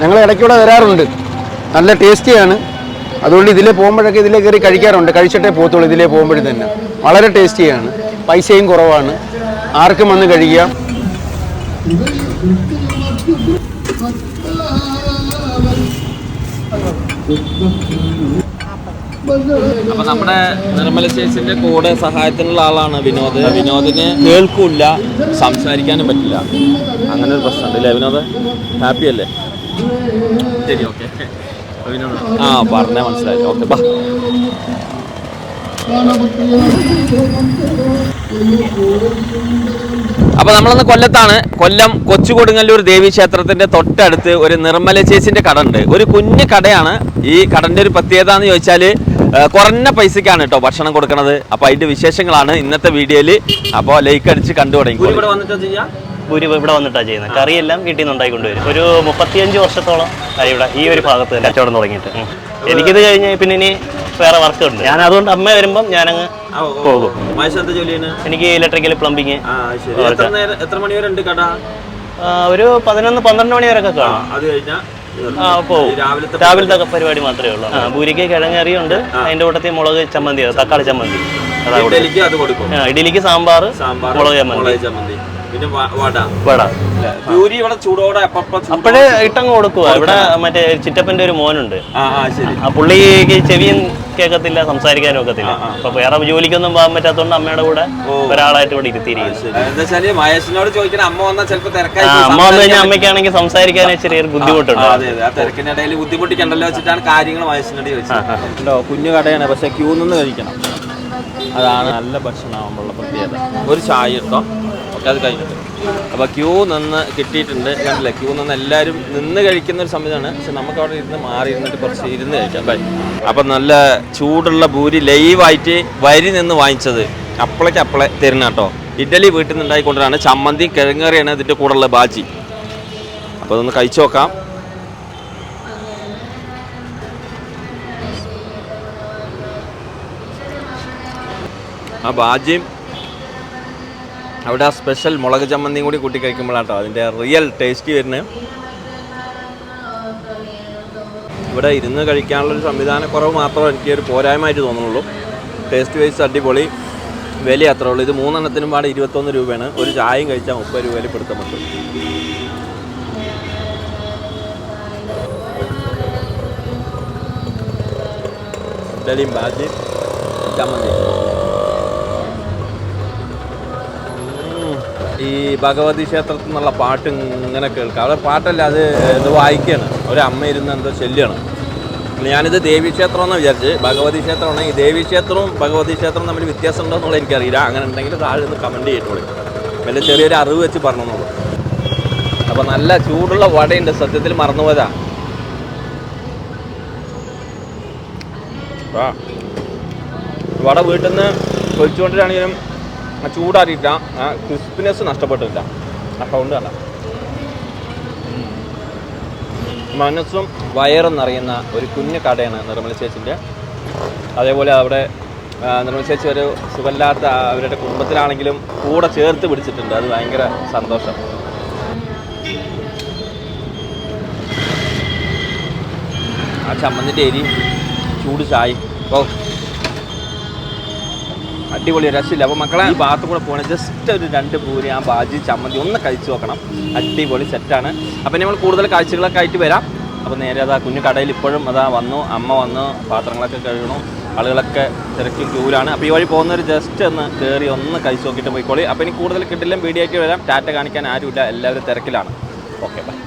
ഞങ്ങൾ ഇടയ്ക്കൂടെ വരാറുണ്ട്. നല്ല ടേസ്റ്റിയാണ്. അതുകൊണ്ട് ഇതിലെ പോകുമ്പോഴൊക്കെ ഇതിലേ കയറി കഴിക്കാറുണ്ട്. കഴിച്ചിട്ടേ പോകത്തുള്ളൂ ഇതിലേ പോകുമ്പോഴും തന്നെ. വളരെ ടേസ്റ്റിയാണ്. പൈസയും കുറവാണ്. ആർക്കും വന്ന് കഴിക്കാം അപ്പൊ നമ്മുടെ നിർമ്മല ചേച്ചിന്റെ കൂടെ സഹായത്തിനുള്ള ആളാണ് വിനോദ്. വിനോദിന് കേൾക്കൂല സംസാരിക്കാനും പറ്റില്ല. അങ്ങനെ ഒരു പ്രശ്നമുണ്ട് അല്ലേ വിനോദ്? ഹാപ്പി അല്ലേ? ശരി ഓക്കെ. ആ പറഞ്ഞാൽ മനസ്സിലായി. ഓക്കെ ബാ. അപ്പൊ നമ്മളന്ന് കൊല്ലത്താണ്. കൊല്ലം കൊച്ചു കൊടുങ്ങല്ലൂർ ദേവി ക്ഷേത്രത്തിന്റെ തൊട്ടടുത്ത് ഒരു നിർമ്മല ചേച്ചിന്റെ കട ഉണ്ട് ഒരു കുഞ്ഞു കടയാണ് ഈ കടന്റെ ഒരു പ്രത്യേകത എന്ന് ചോദിച്ചാൽ കുറഞ്ഞ പൈസക്കാണ് കേട്ടോ ഭക്ഷണം കൊടുക്കുന്നത് അപ്പൊ അതിന്റെ വിശേഷങ്ങളാണ് ഇന്നത്തെ വീഡിയോയിൽ അപ്പോൾ ലൈക്ക് അടിച്ച് കണ്ടു തുടങ്ങി. ഭൂരി ഇവിടെ വന്നിട്ടാണ് ചെയ്യുന്നത്. കറിയെല്ലാം വീട്ടിൽ നിന്ന് ഉണ്ടായിക്കൊണ്ടുവരും. ഒരു മുപ്പത്തിയഞ്ച് വർഷത്തോളം ഇവിടെ ഈ ഒരു ഭാഗത്ത് തന്നെ. കച്ചവടം തുടങ്ങിയിട്ട്. എനിക്കിത് കഴിഞ്ഞ് പിന്നെ ഇനി വേറെ വർക്ക് ഉണ്ട്. ഞാൻ അതുകൊണ്ട് അമ്മ വരുമ്പം ഞാനങ്ങ് പോകും. എനിക്ക് ഇലക്ട്രിക്കൽ പ്ലംബിങ് ആ ശരി. എത്ര നേരം എത്ര മണി വരെ ഉണ്ട് കട? ഒരു പതിനൊന്ന് പന്ത്രണ്ട് മണി വരെയൊക്കെ കാണാം. അത് കഴിഞ്ഞാൽ ആ പോകും രാവിലത്തെ പരിപാടി. മാത്രമേ ഉള്ളൂ. ആ, ഭൂരിക്ക് കിഴങ്ങറിയുണ്ട്. അതിന്റെ കൂട്ടത്തിൽ മുളക് ചമ്മന്തി തക്കാളി ചമ്മന്തി. അതാ കൊടുക്കും ഇഡലിക്ക് അത് കൊടുക്കും. ഇഡലിക്ക് സാമ്പാർ മുളക് ചമ്മന്തി. പിന്നെ വട. വട. പൂരി ഇവിടെ ചൂടോടെ അപ്പോഴേ ഇട്ടങ്ങ് കൊടുക്കുക ഇവിടെ മറ്റേ ചിറ്റപ്പന്റെ ഒരു മോനുണ്ട്. ആ ആ ശരി. ആ പുള്ളിക്ക് ചെവിയും കേൾക്കത്തില്ല സംസാരിക്കാനും ഒക്കത്തില്ല. അപ്പൊ വേറെ ജോലിക്കൊന്നും പോകാൻ പറ്റാത്തോണ്ട് അമ്മയുടെ കൂടെ ഒരാളായിട്ട് ഇവിടെ വെച്ചാൽ മഹേഷിനോട് ചോദിക്കണം അമ്മ വന്നാൽ ചിലപ്പോൾ തിരക്കായി അമ്മ വന്നു കഴിഞ്ഞാൽ സംസാരിക്കാൻ അമ്മയ്ക്കാണെങ്കിൽ സംസാരിക്കാനേ ചെറിയൊരു ബുദ്ധിമുട്ടുണ്ട്. അതെ അതെ. ആ തിരക്കിനിടയിൽ ബുദ്ധിമുട്ടിക്കണ്ടല്ലോ വെച്ചിട്ടാണ് കാര്യങ്ങൾ മഹേഷിനോട് ചോദിച്ചത്. കുഞ്ഞു കടയാണ്. പക്ഷെ ക്യൂ നിന്ന് കഴിക്കണം. അതാണ് നല്ല ഭക്ഷണമാകുമ്പോഴുള്ള പ്രത്യേകത. ഒരു ചായ ഓക്കെ അത് കഴിഞ്ഞിട്ട്. അപ്പോൾ ക്യൂ നിന്ന് കിട്ടിയിട്ടുണ്ട് കണ്ടില്ല? ക്യൂ നിന്ന് എല്ലാവരും നിന്ന് കഴിക്കുന്ന ഒരു സംവിധാനമാണ്. പക്ഷെ നമുക്ക് അവിടെ ഇരുന്ന് മാറി ഇരുന്നിട്ട് കുറച്ച് ഇരുന്ന് കഴിക്കാം. ബൈ അപ്പം നല്ല ചൂടുള്ള ഭൂരി ലൈവായിട്ട് വരി നിന്ന് വാങ്ങിച്ചത് അപ്പളേക്ക് അപ്പളെ തരുന്ന കേട്ടോ. ഇഡലി വീട്ടിൽ നിന്ന് ഉണ്ടായിക്കൊണ്ടാണ് ചമ്മന്തി കിഴങ്ങറിയാണ് ഇതിന്റെ കൂടെയുള്ള ബാജി. അപ്പോൾ അതൊന്ന് കഴിച്ചു നോക്കാം. ആ ബാജിയും അവിടെ ആ സ്പെഷ്യൽ മുളക് ചമ്മന്തിയും കൂടി കൂട്ടി കഴിക്കുമ്പോഴാട്ടോ അതിന്റെ റിയൽ ടേസ്റ്റ് വരുന്നത്. ഇവിടെ ഇരുന്ന് കഴിക്കാനുള്ളൊരു സംവിധാനക്കുറവ് മാത്രമേ എനിക്ക് ഒരു പോരായ്മയായിട്ട് തോന്നുന്നുള്ളൂ. ടേസ്റ്റ് വൈസ് അടിപൊളി. വില അത്രേ ഉള്ളൂ. ഇത് മൂന്നെണ്ണത്തിനും പാടെ ഇരുപത്തൊന്ന് രൂപയാണ്. ഒരു ചായയും കഴിച്ചാൽ മുപ്പത് രൂപയിൽ പിടുത്തം പറ്റും ഇഡലിയും ബാജി ചമ്മന്തി ഈ ഭഗവതി ക്ഷേത്രത്തിൽ നിന്നുള്ള പാട്ട് ഇങ്ങനെ കേൾക്കാം. അവിടെ പാട്ടല്ല അത് ഇത് വായിക്കുകയാണ് ഒരമ്മ ഇരുന്ന് എന്തോ ശല്യമാണ് ഞാനിത് ദേവി ക്ഷേത്രം എന്ന് വിചാരിച്ച് ഭഗവതി ക്ഷേത്രമാണ്. ഈ ദേവി ക്ഷേത്രവും ഭഗവതി ക്ഷേത്രവും തമ്മിൽ വ്യത്യാസം ഉണ്ടോ എന്നുള്ളത് എനിക്കറിയില്ല. അങ്ങനെ ഉണ്ടെങ്കിൽ താഴെ ഒന്ന് കമന്റ് ചെയ്തിട്ടുള്ളൂ വലിയ ചെറിയൊരു അറിവ് വെച്ച് പറഞ്ഞോളൂ. അപ്പോൾ നല്ല ചൂടുള്ള വടയുണ്ട്. സത്യത്തിൽ മറന്നുപോയതാ. വട വീട്ടിൽ നിന്ന് പൊരിച്ചുകൊണ്ടിരാണെങ്കിലും ആ ക്രിസ്പിനെസ് നഷ്ടപ്പെട്ടില്ല ആ സൗണ്ട് കണ്ട. മനസ്സും വയറും നിറയുന്ന ഒരു കുഞ്ഞു കടയാണ് നിർമ്മല ചേച്ചിന്റെ. അതേപോലെ അവിടെ നിർമ്മല ചേച്ചി ഒരു സുഖമില്ലാത്ത അവരുടെ കുടുംബത്തിലാണെങ്കിലും കൂടെ ചേർത്ത് പിടിച്ചിട്ടുണ്ട്. അത് ഭയങ്കര സന്തോഷം. ആ ചമ്മന്തിന്റെ എരി ചൂട് ചായ ഓ അടിപൊളി രസമില്ല. അപ്പോൾ മക്കളെ ഈ ഭാഗത്ത് കൂടെ പോകണേ ജസ്റ്റ് ഒരു രണ്ട് പൂരി ആ ബാജി ചമ്മന്തി ഒന്ന് കഴിച്ചു നോക്കണം. അടിപൊളി സെറ്റാണ് അപ്പോൾ നമ്മൾ കൂടുതൽ കാഴ്ചകളൊക്കെ ആയിട്ട് വരാം. അപ്പോൾ നേരെ അതാ കുഞ്ഞു കടയിൽ ഇപ്പോഴും അതാ വന്നു അമ്മ വന്നു പാത്രങ്ങളൊക്കെ കഴുകണു ആളുകളൊക്കെ തിരക്കും ക്യൂലാണ്. അപ്പോൾ ഈ വഴി പോകുന്നവർ ജസ്റ്റ് ഒന്ന് കയറി ഒന്ന് കഴിച്ചു നോക്കിയിട്ട് പോയിക്കോളി. അപ്പോൾ ഇനി കൂടുതൽ കിട്ടില്ല വീഡിയോ ആയിട്ട് വരാം. ടാറ്റ കാണിക്കാൻ ആരുമില്ല എല്ലാവരും തിരക്കിലാണ്. Okay bye